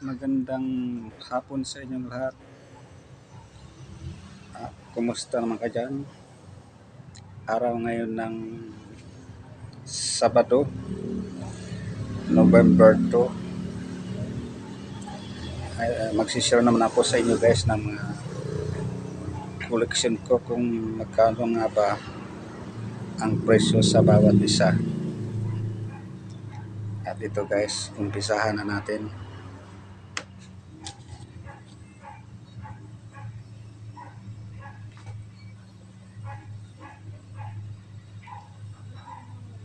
Magandang hapon sa inyong lahat. Ah, kumusta naman ka dyan? Araw ngayon ng Sabado, November 2. Ay, ah, magsishare naman ako sa inyo guys ng mga collection ko kung magkano nga ba ang presyo sa bawat isa. At ito guys, umpisahan na natin.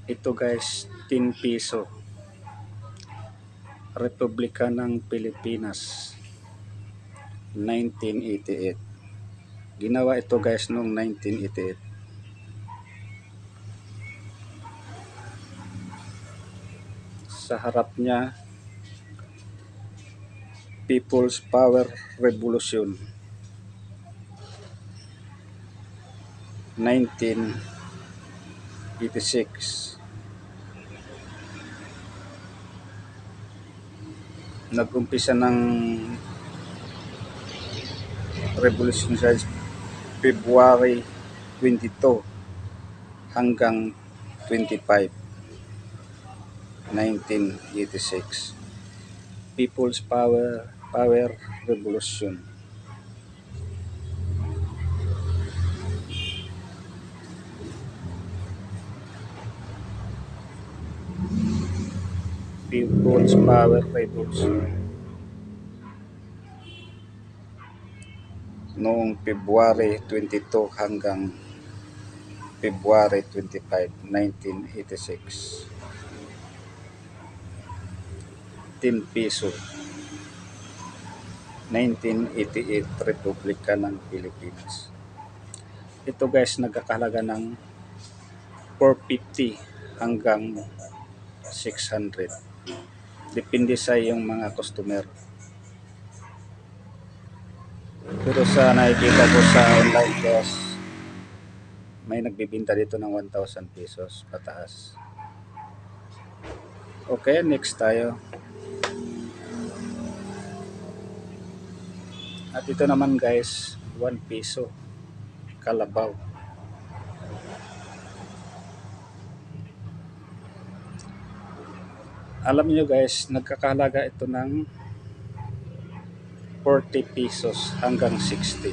Ito guys, 10 piso. Republika ng Pilipinas. 1988. Ginawa ito guys noong 1988. Sa harap niya, People's Power Revolution. 1986. Nag-umpisa ng revolution sa February 22 hanggang 25 1986 People's Power Power Revolution People's Power Revolution noong February 22 hanggang February 25, 1986. 10 piso. 1988 Republika ng Pilipinas. Ito guys nagkakahalaga ng 450 hanggang 600. Depende sa yung mga customer. Pero sa nakikita ko sa online guys, may nagbibinta dito ng 1,000 pesos pataas. Okay, next tayo. At ito naman guys, 1 piso. Kalabaw. Alam niyo guys, nagkakahalaga ito ng 40 pesos hanggang 60.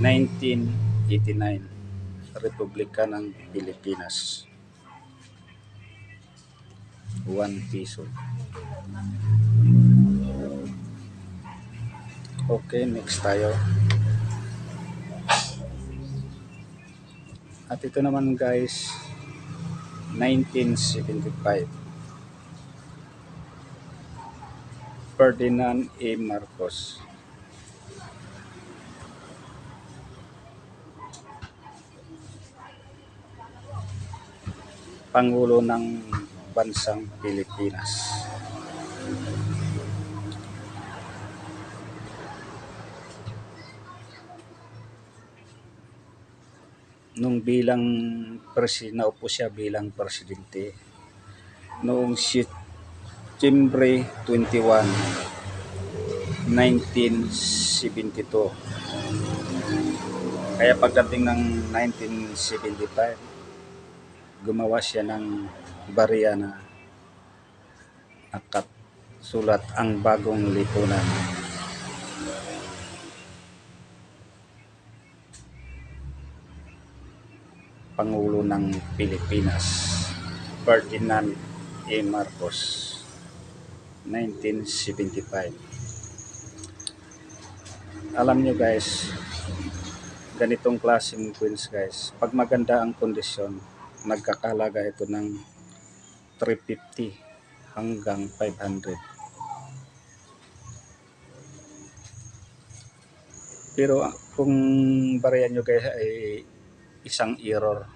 1989. Republika ng Pilipinas. 1 piso. Okay, next tayo. At ito naman guys, 1975. Ferdinand A. Marcos. Pangulo ng Bansang Pilipinas. Nung bilang presi naupo siya bilang presidente noong September 21, 1972. Kaya pagdating ng 1975, gumawa siya ng barya na akat sulat ang bagong lipunan. Pangulo ng Pilipinas, Ferdinand A. Marcos, 1975. Alam nyo guys, ganitong klaseng coins guys, pag maganda ang kondisyon, nagkakalaga ito ng 350 hanggang 500. Pero kung bariyan nyo guys ay isang error,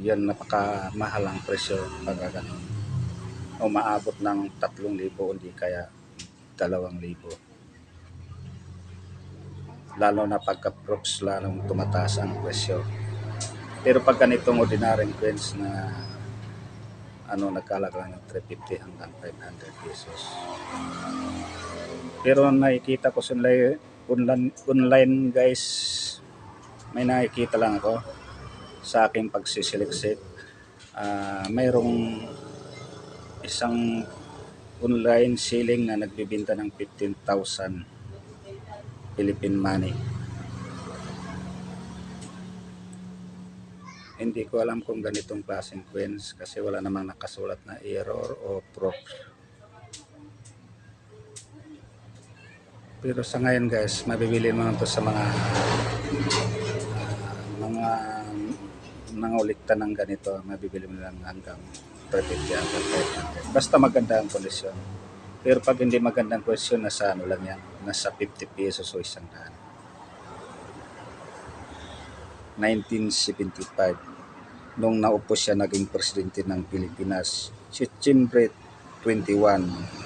yan napakamahal ang presyo pag ganun. O maabot ng 3,000 hindi kaya 2,000. Lalo na pagka props lalong tumataas ang presyo. Pero pag ganitong ordinaryong coins na ano nagkalaga lang ng 350 hanggang 500 pesos. Pero nakikita ko sa online, online guys, may nakikita lang ako sa aking pagsiseleksik. Ah, mayroong isang online selling na nagbibenta ng 15,000 Philippine money. Hindi ko alam kung ganitong klaseng coins kasi wala namang nakasulat na error o proof. Pero sa ngayon guys, mabibili mo to sa mga nangulikta ng ganito, mabibili mo lang hanggang 350 hanggang 500. Basta maganda ang kondisyon. Pero pag hindi magandang kondisyon, nasa ano lang yan, nasa 50 pesos o isang daan. 1975 nung naupo siya naging presidente ng Pilipinas. September 21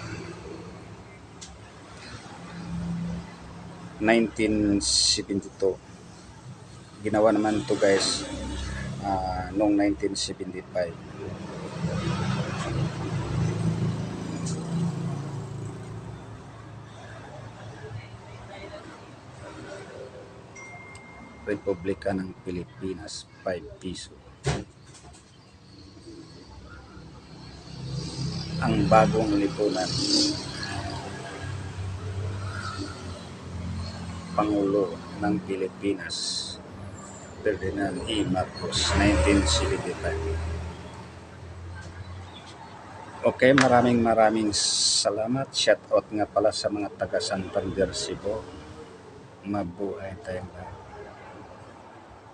1972 ginawa naman to guys noong 1975 Republika ng Pilipinas 5 piso. Ang bagong lipunan. Pangulo ng Pilipinas Ferdinand E. Marcos 1975 Okay, maraming maraming salamat. Shout out nga pala sa mga taga Santander, Cebu. Mabuhay tayong lahat.